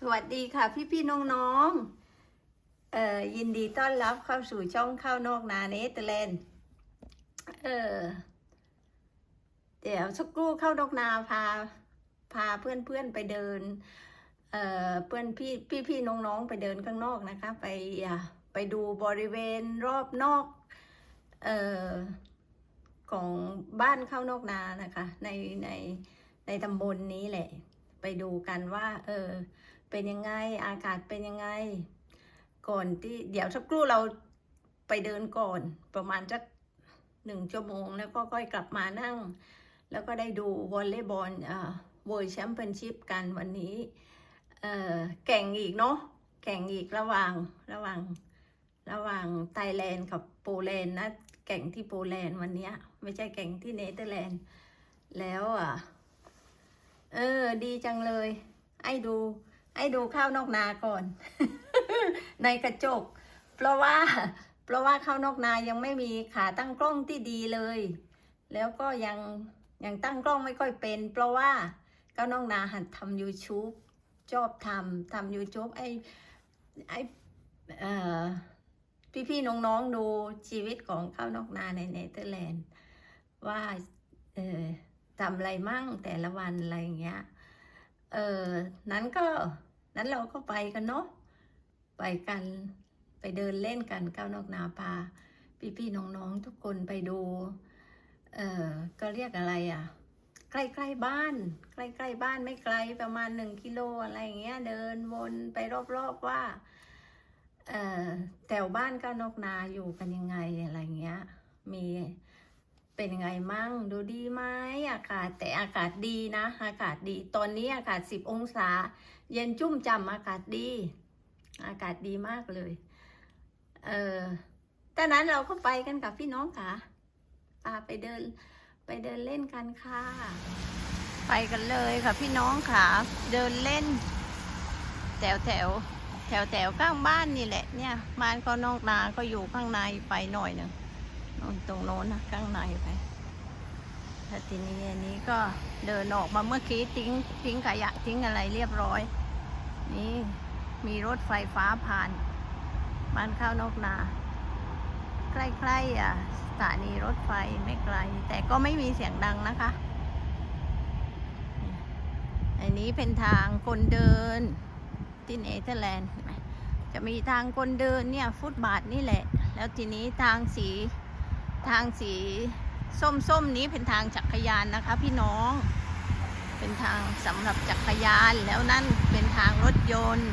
สวัสดีค่ะพี่พี่น้องน้องเอ่อยินดีต้อนรับเข้าสู่ช่องข้าวนอกนาเนเธอร์แลนด์เออเดี๋ยวสักครู่เข้านอกนาพาพาเพื่อนเพื่อนไปเดินเอ่อเพื่อนพี่พี่พี่น้องน้องไปเดินข้างนอกนะคะ ไปอะไปดูบริเวณรอบนอกเอ่อของบ้านเข้านอกนานะคะ ในในในตำบลนนี้แหละ ไปดูกันว่า เออ เป็นยังไง อากาศเป็นยังไง ก่อนที่เดี๋ยวสักครู่เราไปเดินก่อน ประมาณสักหนึ่งชั่วโมงแล้วก็ค่อยกลับมานั่ง แล้วก็ได้ดูวอลเลย์บอลเอ่าเวิร์แชมเปี้ยนชิพกันวันนี้เอ่อแข่งอีกเนาะแข่งอีกระหว่างระหว่างระหว่างไทยแลนด์กับโปแลนด์นะแข่งที่โปแลนด์วันนี้ไม่ใช่แข่งที่เนเธอร์แลนด์แล้วอะเออดีจังเลย ไอ้ดู ไอ้ดูข้าวนอกนาก่อน ในกระจก เพราะว่า เพราะว่าข้าวนอกนายังไม่มีขาตั้งกล้องที่ดีเลย แล้วก็ยังยังตั้งกล้องไม่ค่อยเป็น เพราะว่าข้าวนอกนาหัดทำ YouTube ชอบทำทำ YouTube ไอ้ไอ้เอ่อพี่ๆน้องๆดูชีวิตของข้าวนอกนาในเนเธอร์แลนด์ว่าเออทำอะไรมั่งแต่ละวันอะไรอย่างเงี้ยเออนั้นก็ นั้นเราก็ไปกันเนาะไปกันไปเดินเล่นกันก้าวนอกนาพาพี่ๆน้องๆทุกคนไปดู เอ่อก็เรียกอะไรอะ ใกล้ๆบ้าน ใกล้ๆบ้านไม่ไกลประมาณหนึ่งกิโลอะไรอย่างเงี้ย เดินวนไปรอบๆว่าเอ่อแถวบ้านก้าวนอกนาอยู่กันยังไงอะไรเงี้ย มีเป็นยังไงมั่งดูดีไหมอากาศแต่อากาศดีนะ อากาศดีตอนนี้อากาศสิบองศา เย็นจุ่มจำอากาศดี อากาศดีมากเลย เออต่นั้นเราก็ไปกันกับพี่น้องค่ะพาไปเดินไปเดินเล่นกันค่ะ ไปกันเลยค่ะพี่น้องค่ะ เดินเล่น แถวแถวแถวแถวข้างบ้านนี่แหละเนี่ยบ้านก็นอกนาก็อยู่ข้างในไปหน่อยหนึ่งตรงโน้นนะข้างในไปแล้วทีนี้อันนี้ก็เดินออกมาเมื่อกี้ทิ้งทิ้งขยะทิ้งอะไรเรียบร้อย นี่มีรถไฟฟ้าผ่านบ้านข้าวนอกนา ใกล้ๆอะสถานีรถไฟไม่ไกล แต่ก็ไม่มีเสียงดังนะคะ อันนี้เป็นทางคนเดินที่เนเธอร์แลนด์จะมีทางคนเดินเนี่ยฟุตบาทนี่แหละ แล้วทีนี้ทางสีทางสีส้มๆนี้เป็นทางจักรยานนะคะพี่น้อง เป็นทางสำหรับจักรยานแล้วนั่นเป็นทางรถยนต์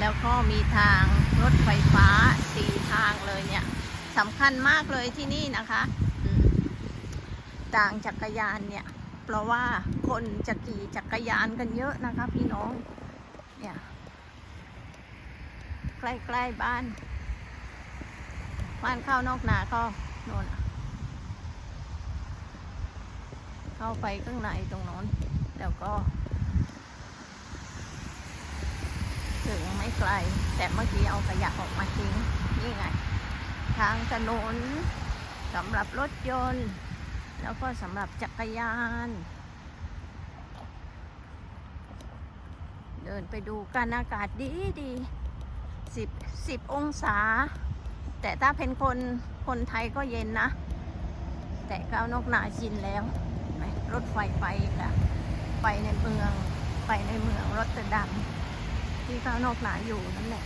แล้วก็มีทางรถไฟฟ้าสี่ทางเลยเนี่ยสำคัญมากเลยที่นี่นะคะทางจักรยานเนี่ยเพราะว่าคนจะขี่จักรยานกันเยอะนะคะพี่น้องเนี่ยใกล้ๆบ้าน บ้านเข้านอกนาก็โน่นเข้าไปข้างในตรงโน้น แล้วก็ ถึงไม่ไกล แต่เมื่อกี้เอาขยะออกมาทิ้ง นี่ไง ทางถนนสำหรับรถยนต์ แล้วก็สำหรับจักรยาน เดินไปดูกันอากาศดีดีสิบสิบองศา แต่ถ้าเป็นคนคนไทยก็เย็นนะ แต่ก้าวนอกนาชินแล้วเห็นไหมรถไฟไปค่ะ ไปในเมือง ไปในเมืองรถเตอร์ดัมที่ก้าวนอกนาอยู่นั่นแหละ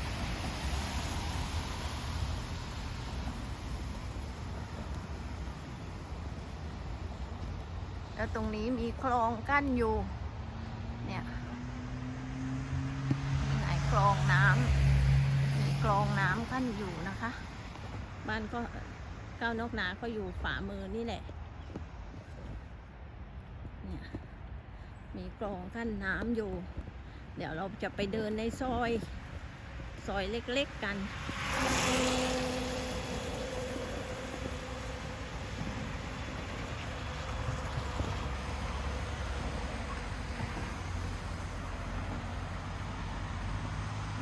แล้วตรงนี้มีคลองกั้นอยู่ เนี่ยนี่ไงคลองน้ำมีคลองน้ำกั้นอยู่นะคะ บ้านก็ก้าวนกนาก็อยู่ฝ่ามือนี่แหละ เนี่ย มีคลองกั้นน้ำอยู่ เดี๋ยวเราจะไปเดินในซอย ซอยเล็กๆกัน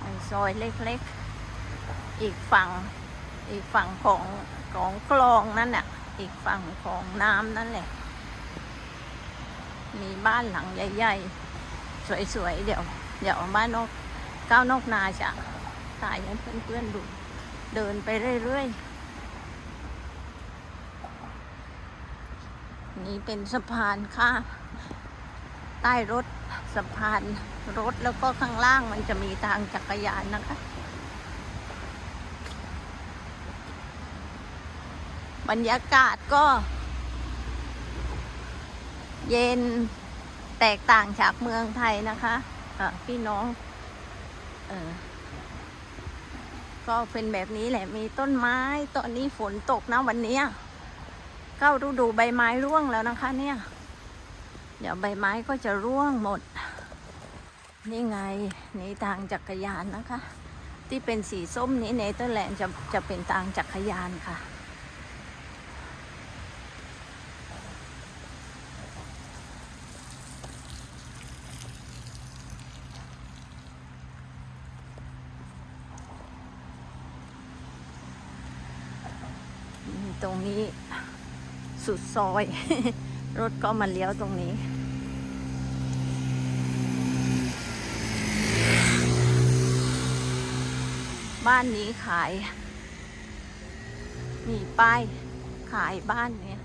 ในซอยเล็กๆ อีกฝั่ง อีกฝั่งของของคลองนั่นน่ะ อีกฝั่งของน้ำนั่นแหละ มีบ้านหลังใหญ่ๆ สวยๆ เดี๋ยว เดี๋ยวบ้านนกก้าวนอกนาจะถ่ายให้เพื่อนๆดู เดินไปเรื่อยๆ นี่เป็นสะพานค่ะใต้รถสะพานรถแล้วก็ข้างล่างมันจะมีทางจักรยานนะคะ บรรยากาศก็ เย็นแตกต่างจากเมืองไทยนะคะเอ่อพี่น้องออก็เป็นแบบนี้แหละมีต้นไม้ตอนนี้ฝนตกนะวันนี้เข้าฤดูใบไม้ร่วงแล้วนะคะเนี่ย เดี๋ยวใบไม้ก็จะร่วงหมด นี่ไงนี่ทางจักรยานนะคะ ที่เป็นสีส้มนี้เนเธอร์แลนด์จะจะเป็นทางจักรยานค่ะ นี่ตรงนี้ สุดซอย รถก็มาเลี้ยวตรงนี้ บ้านนี้ขาย มีป้ายขายบ้านเนี่ย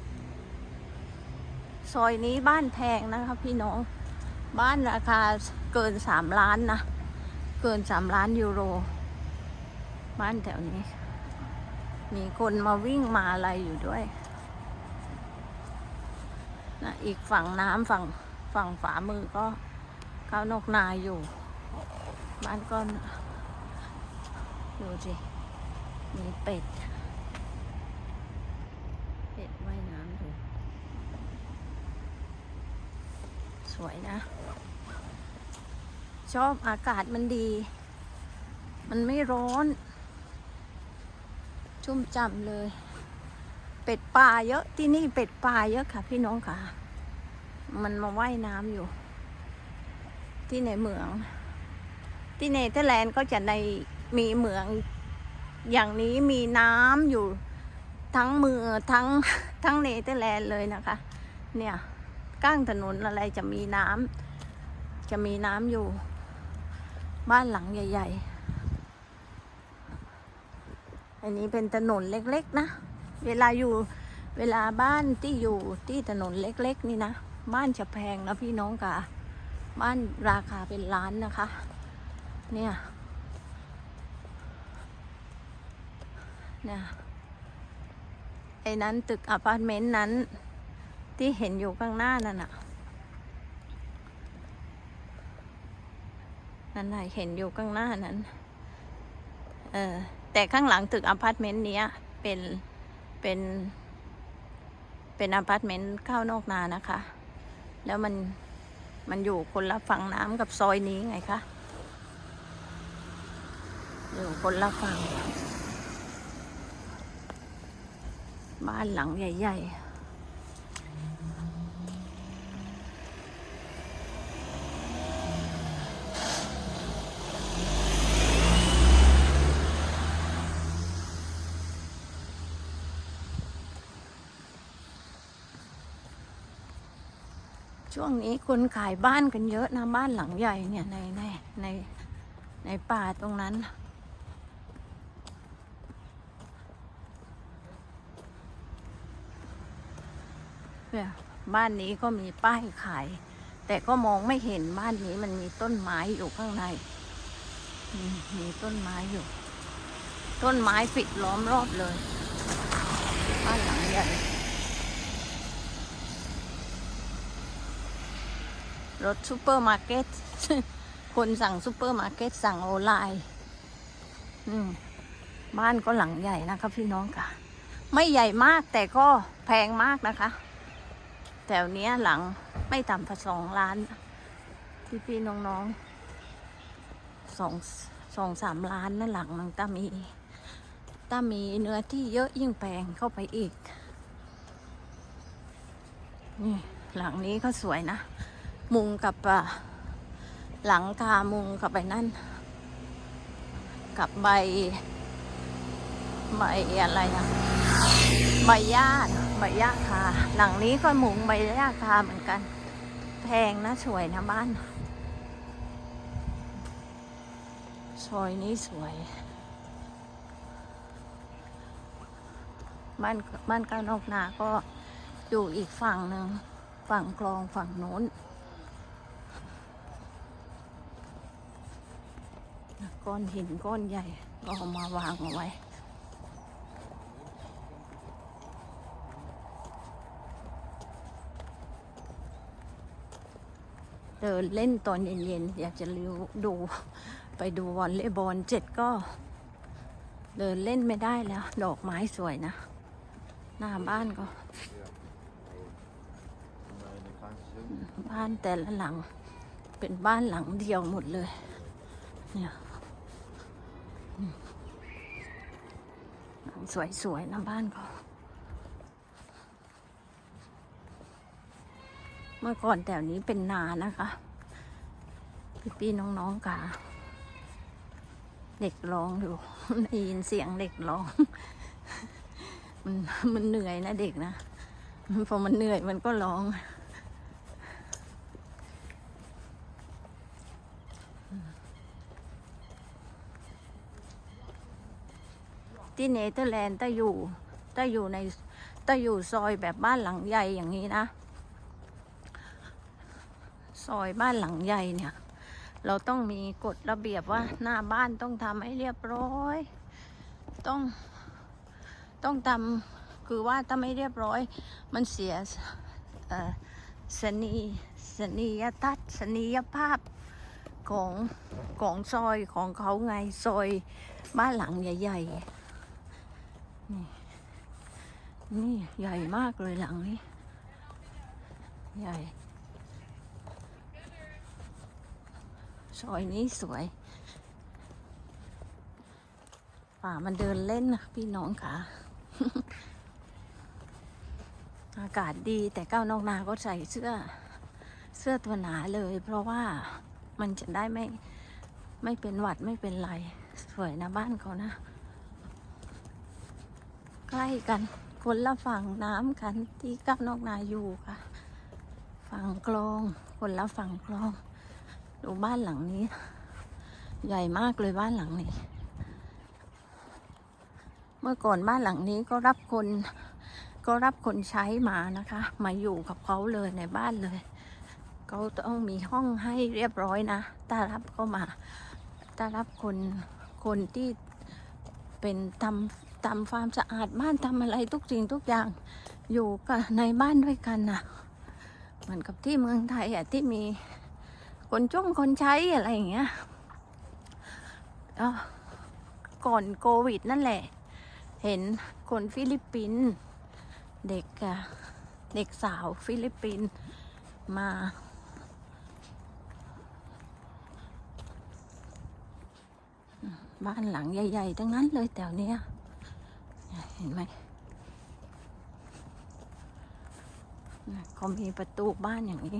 ซอยนี้บ้านแพงนะคะพี่น้อง บ้านราคาเกินสามล้านนะ เกินสามล้านยูโร บ้านแถวนี้ มีคนมาวิ่งมาอะไรอยู่ด้วย นะอีกฝั่งน้ำฝั่งฝั่งฝามือก็ข้าวนกนาอยู่ บ้านก็ดูสิมีเป็ด เป็ดว่ายน้ำอยู่สวยนะ ชอบอากาศมันดี มันไม่ร้อน ชุ่มจำเลย เป็ดป่าเยอะที่นี่เป็ดป่าเยอะค่ะ พี่น้องค่ะ มันมาว่ายน้ำอยู่ ที่ในเหมือง ที่เนเธอร์แลนด์ก็จะในมีเหมือง อย่างนี้มีน้ำอยู่ ทั้งเมืองทั้งทั้งเนเธอร์แลนด์เลยนะคะ เนี่ยก้างถนนอะไรจะมีน้ำจะมีน้ำอยู่ บ้านหลังใหญ่ ๆ อันนี้เป็นถนนเล็ก ๆ นะ เวลาอยู่เวลาบ้านที่อยู่ที่ถนนเล็ก ๆ นี่นะ บ้านจะแพงนะพี่น้องค่ะ บ้านราคาเป็นล้านนะคะ เนี่ยเนี่ยไอ้นั้นตึกอพาร์ตเมนต์นั้นที่เห็นอยู่ข้างหน้านั่นน่ะนั่นไหนะเห็นอยู่ข้างหน้านั้น เออแต่ข้างหลังตึกอพาร์ตเมนต์เนี้ยเป็น เป็นเป็นอพาร์ตเมนต์ข้าวนอกนานะคะ แล้วมันมันอยู่คนละฝั่งน้ำกับซอยนี้ไงคะ อยู่คนละฝั่ง บ้านหลังใหญ่ ๆ ช่ วงนี้คนขายบ้านกันเยอะนะบ้านหลังใหญ่เนี่ยในในในในป่าตรงนั้น เนี่ยบ้านนี้ก็มีป้ายขาย แต่ก็มองไม่เห็นบ้านนี้มันมีต้นไม้อยู่ข้างใน มีต้นไม้อยู่ ต้นไม้ปิดล้อมรอบเลย บ้านหลังใหญ่ รถซูเปอร์มาร์เก็ต คนสั่งซูเปอร์มาร์เก็ตสั่งออนไลน์บ้านก็หลังใหญ่นะคะพี่น้องค่ะ ไม่ใหญ่มากแต่ก็แพงมากนะคะ แถวเนี้ยหลังไม่ต่ำกว่าสองล้าน พี่พี่น้องๆสองสองสามล้านนั่นหลังนึงถ้ามีถ้ามีเนื้อที่เยอะยิ่งแพงเข้าไปอีก นี่หลังนี้ก็สวยนะ มุงกับอะหลังคามุงกับใบนั่น กับใบใบอะไรอะใบหญ้าใบหญ้าคาหลังนี้ก็มุงใบหญ้าคาเหมือนกัน แพงนะสวยนะบ้านซอยนี้สวย บ้านบ้านก้าวนอกนาก็อยู่อีกฝั่งหนึ่งฝั่งคลองฝั่งโน้น ก้อนหินก้อนใหญ่ก็เอามาวางเอาไว้ เดินเล่นตอนเย็นๆ อยากจะริวดูไปดูวอลเลย์บอลเจ็ดก็ เดินเล่นไม่ได้แล้ว ดอกไม้สวยนะ หน้าบ้านก็ บ้านแต่ละหลัง เป็นบ้านหลังเดียวหมดเลย เนี่ยอืมหลัง สวยๆนะบ้านก็เมื่อก่อนแถวนี้เป็นนานะคะ พี่ๆน้องๆกาเด็กร้องอยู่ได้ยินเสียงเด็กร้อง มันมันเหนื่อยนะเด็กนะพอมันเหนื่อยมันก็ร้อง ที่เนเธอร์แลนด์ถ้าอยู่ถ้าอยู่ในถ้าอยู่ซอยแบบบ้านหลังใหญ่อย่างนี้นะ ซอยบ้านหลังใหญ่เนี่ย เราต้องมีกฎระเบียบว่าหน้าบ้านต้องทำให้เรียบร้อย ต้องต้องทำคือว่าถ้าไม่เรียบร้อย มันเสียเสนีสนียทัศสนียภาพของของซอยของเขาไงซอยบ้านหลังใหญ่ ๆ นี่ นี่ใหญ่มากเลยหลังนี้ ใหญ่ ซอยนี้สวย ป่ามันเดินเล่นนะพี่น้องค่ะ อากาศดีแต่ก้าวนอกนาก็ใส่เสื้อ เสื้อตัวหนาเลย เพราะว่ามันจะได้ไม่ไม่เป็นหวัดไม่เป็นไร สวยนะบ้านเขานะ ใกล้กันคนละฝั่งน้ำกันที่ก้าวนอกนาอยู่ค่ะ ฝั่งคลองคนละฝั่งคลอง ดูบ้านหลังนี้ ใหญ่มากเลยบ้านหลังนี้ เมื่อก่อนบ้านหลังนี้ก็รับคน ก็รับคนใช้มานะคะ มาอยู่กับเขาเลยในบ้านเลยเขาต้องมีห้องให้เรียบร้อยนะถ้ารับเข้ามาถ้ารับคนคนที่เป็นทำ ทำความสะอาดบ้านทำอะไรทุกสิ่งทุกอย่างอยู่กับในบ้านด้วยกันนะเหมือนกับที่เมืองไทยอะที่มีคนจ้องคนใช้อะไรอย่างเงี้ยก่อนโควิดนั่นแหละ เห็นคนฟิลิปปินส์เด็กอะเด็กสาวฟิลิปปินส์มา บ้านหลังใหญ่ ๆ ทั้งนั้นเลยแถวเนี้ย เห็นไหมเขามีประตูบ้านอย่างนี้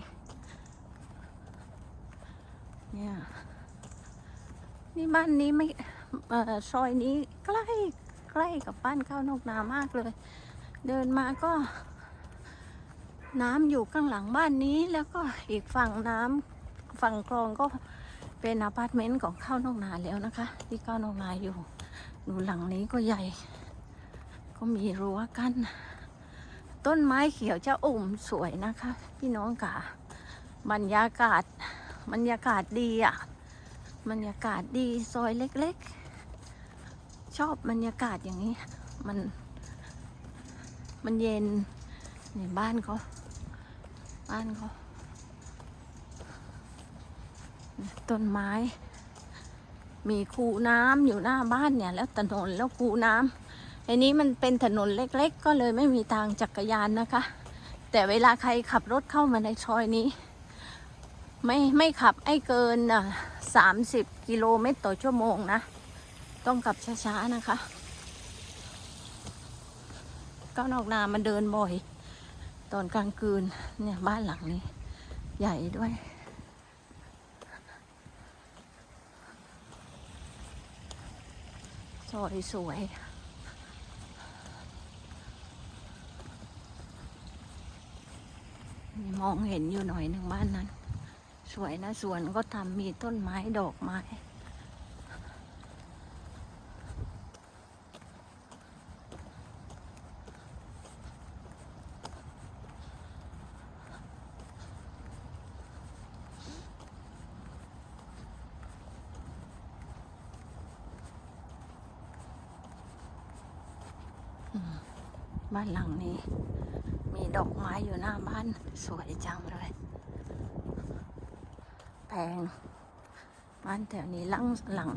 เนี่ย นี่บ้านนี้ไม่เอ่อซอยนี้ใกล้ใกล้กับบ้านข้าวนกนามากเลย เดินมาก็ น้ำอยู่ข้างหลังบ้านนี้ แล้วก็อีกฝั่งน้ำฝั่งคลองก็เป็นอพาร์ตเมนต์ของข้าวนกนาแล้วนะคะ ที่ข้าวนกนาอยู่ดูหลังนี้ก็ใหญ่ ก็มีรั้วกันต้นไม้เขียวจะอุ่มสวยนะคะ พี่น้องค่ะบรรยากาศบรรยากาศดีอะบรรยากาศดีซอยเล็กๆ ชอบบรรยากาศอย่างนี้ มัน มันเย็นนี่บ้านเขาบ้านเขาต้นไม้ มีคูน้ำอยู่หน้าบ้านเนี่ย แล้วถนนแล้วคูน้ำ อันนี้มันเป็นถนนเล็กๆ ก็เลยไม่มีทางจักรยานนะคะ แต่เวลาใครขับรถเข้ามาในซอยนี้ ไม่ไม่ขับให้เกินสามสิบกิโลเมตรต่อชั่วโมงนะ ต้องขับช้าๆนะคะ ก็นอกนามันเดินบ่อย ตอนกลางคืนเนี่ยบ้านหลังนี้ ใหญ่ด้วยซอยสวย มองเห็นอยู่หน่อยหนึ่งบ้านนั้น สวยนะสวนก็ทำมีต้นไม้ดอกไม้บ้านหลังนี้ ดอกไม้อยู่หน้าบ้าน สวยจังเลยแพงบ้านแถวนี้หลังหลัง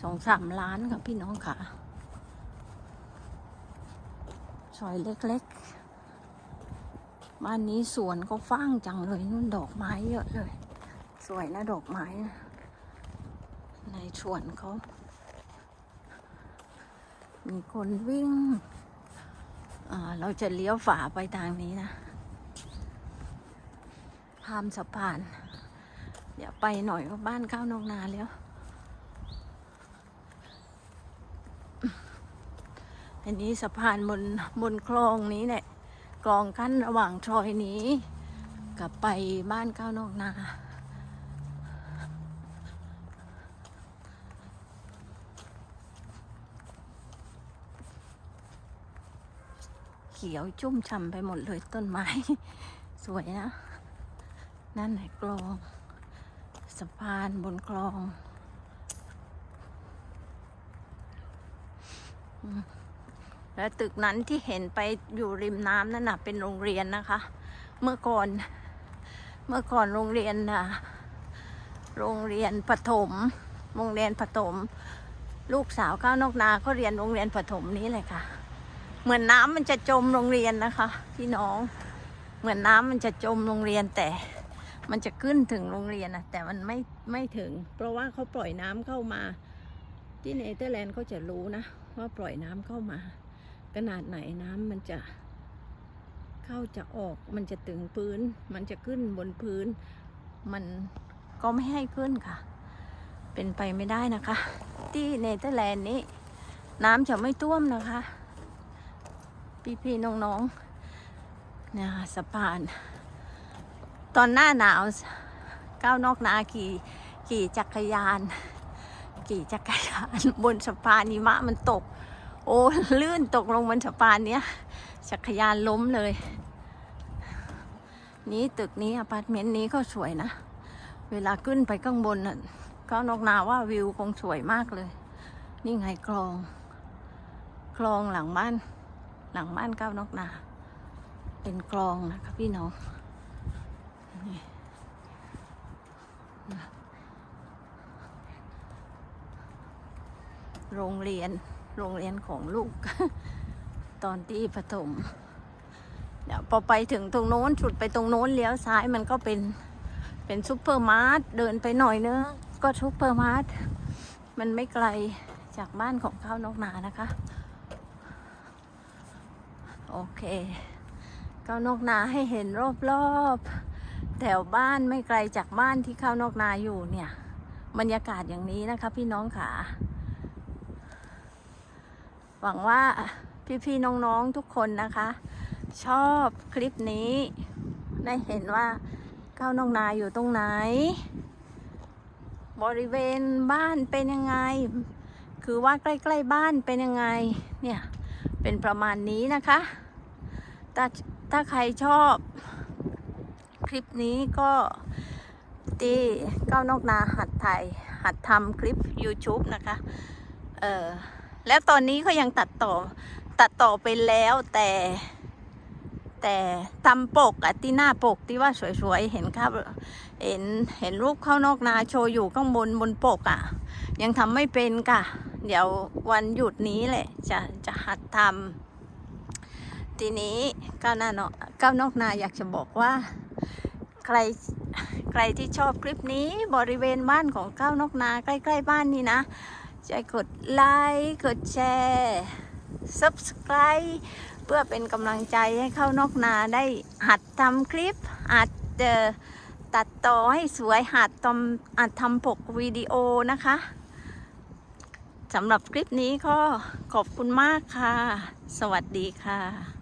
สองสามล้านค่ะพี่น้องค่ะซอยเล็กๆ บ้านนี้สวนก็ฟ้างจังเลยนู่นดอกไม้เยอะเลย สวยนะดอกไม้ ในสวนเขา มีคนวิ่ง เราจะเลี้ยวฝาไปทางนี้นะข้ามสะพาน เดี๋ยวไปหน่อยก็บ้านข้าวนอกนาแล้ว อันนี้สะพานบนบนคลองนี้เนี่ยคลองกั้นระหว่างซอยนี้ กับไปบ้านข้าวนอกนา เขียวชุ่มฉ่ำไปหมดเลยต้นไม้ สวยนะ นั่นไหนคลองสะพานบนคลองแล้วตึกนั้นที่เห็นไปอยู่ริมน้ำนั่นนะเป็นโรงเรียนนะคะ เมื่อก่อน เมื่อก่อนโรงเรียนนะโรงเรียนประถมโรงเรียนประถมลูกสาวข้าวนอกนาก็เรียนโรงเรียนประถมนี้เลยค่ะ เหมือนน้ำมันจะจมโรงเรียนนะคะพี่น้อง เหมือนน้ำมันจะจมโรงเรียนแต่ มันจะขึ้นถึงโรงเรียนนะแต่มันไม่ไม่ถึง เพราะว่าเขาปล่อยน้ำเข้ามา ที่เนเธอร์แลนด์เขาจะรู้นะว่าปล่อยน้ำเข้ามา ขนาดไหนน้ำมันจะเข้าจะออกมันจะถึงพื้น มันจะขึ้นบนพื้น มันก็ไม่ให้ขึ้นค่ะ เป็นไปไม่ได้นะคะ ที่เนเธอร์แลนด์นี้ น้ำจะไม่ท่วมนะคะ พี่ๆน้องๆเนี่ยค่ะสะพาน ตอนหน้าหนาวก้าวนอกนาขี่ขี่จักรยาน ขี่จักรยานบนสะพานหิมะมันตก โอ้ลื่นตกลงบนสะพานเนี้ยจักรยานล้มเลย นี้ตึกนี้อพาร์ตเมนต์นี้ก็สวยนะ เวลาขึ้นไปข้างบนน่ะก้าวนอกนาว่าวิวคงสวยมากเลย นี่ไงคลอง คลองหลังบ้าน หลังบ้านก้าวนอกนา เป็นคลองนะคะพี่น้องนี่โรงเรียนโรงเรียนของลูก ตอนที่ประถมเดี๋ยวพอไปถึงตรงโน้นสุดไปตรงโน้นเลี้ยวซ้ายมันก็เป็นเป็นซุปเปอร์มาร์ทเดินไปหน่อยเนึงก็ซุปเปอร์มาร์ทมันไม่ไกลจากบ้านของข้าวนกนานะคะ โอเค เข้านอกนาให้เห็นรอบๆ แถวบ้านไม่ไกลจากบ้านที่เข้านอกนาอยู่เนี่ย บรรยากาศอย่างนี้นะคะพี่น้องค่ะหวังว่าพี่ๆน้องๆทุกคนนะคะ ชอบคลิปนี้ได้เห็นว่าเข้านอกนาอยู่ตรงไหน บริเวณบ้านเป็นยังไง คือว่าใกล้ ๆ บ้านเป็นยังไงเนี่ยเป็นประมาณนี้นะคะ ถ้าถ้าใครชอบ คลิปนี้ก็ที่ก้าวนอกนาหัดถ่ายหัดทำคลิป YouTube นะคะ เออแล้วตอนนี้เขายังตัดต่อตัดต่อไปแล้วแต่แต่ทำปกอะที่หน้าปกที่ว่าสวยๆ เห็นครับ เห็นเห็นรูปข้าวนอกนาโชว์อยู่ข้างบนบนปกอะยังทำไม่เป็นค่ะ เดี๋ยววันหยุดนี้แหละ จะจะหัดทำ ทีนี้ก้าวหน้าเนาะก้าวนอกนาอยากจะบอกว่า ใครใครที่ชอบคลิปนี้บริเวณบ้านของก้าวนอกนาใกล้ ๆ บ้านนี่นะช่วยกดไลค์กดแชร์ subscribe เพื่อเป็นกำลังใจให้เข้านอกนาได้หัดทำคลิปหัดเอ่อตัดต่อให้สวยหัดทำหัดทำปกวิดีโอนะคะสำหรับคลิปนี้ก็ขอบคุณมากค่ะ สวัสดีค่ะ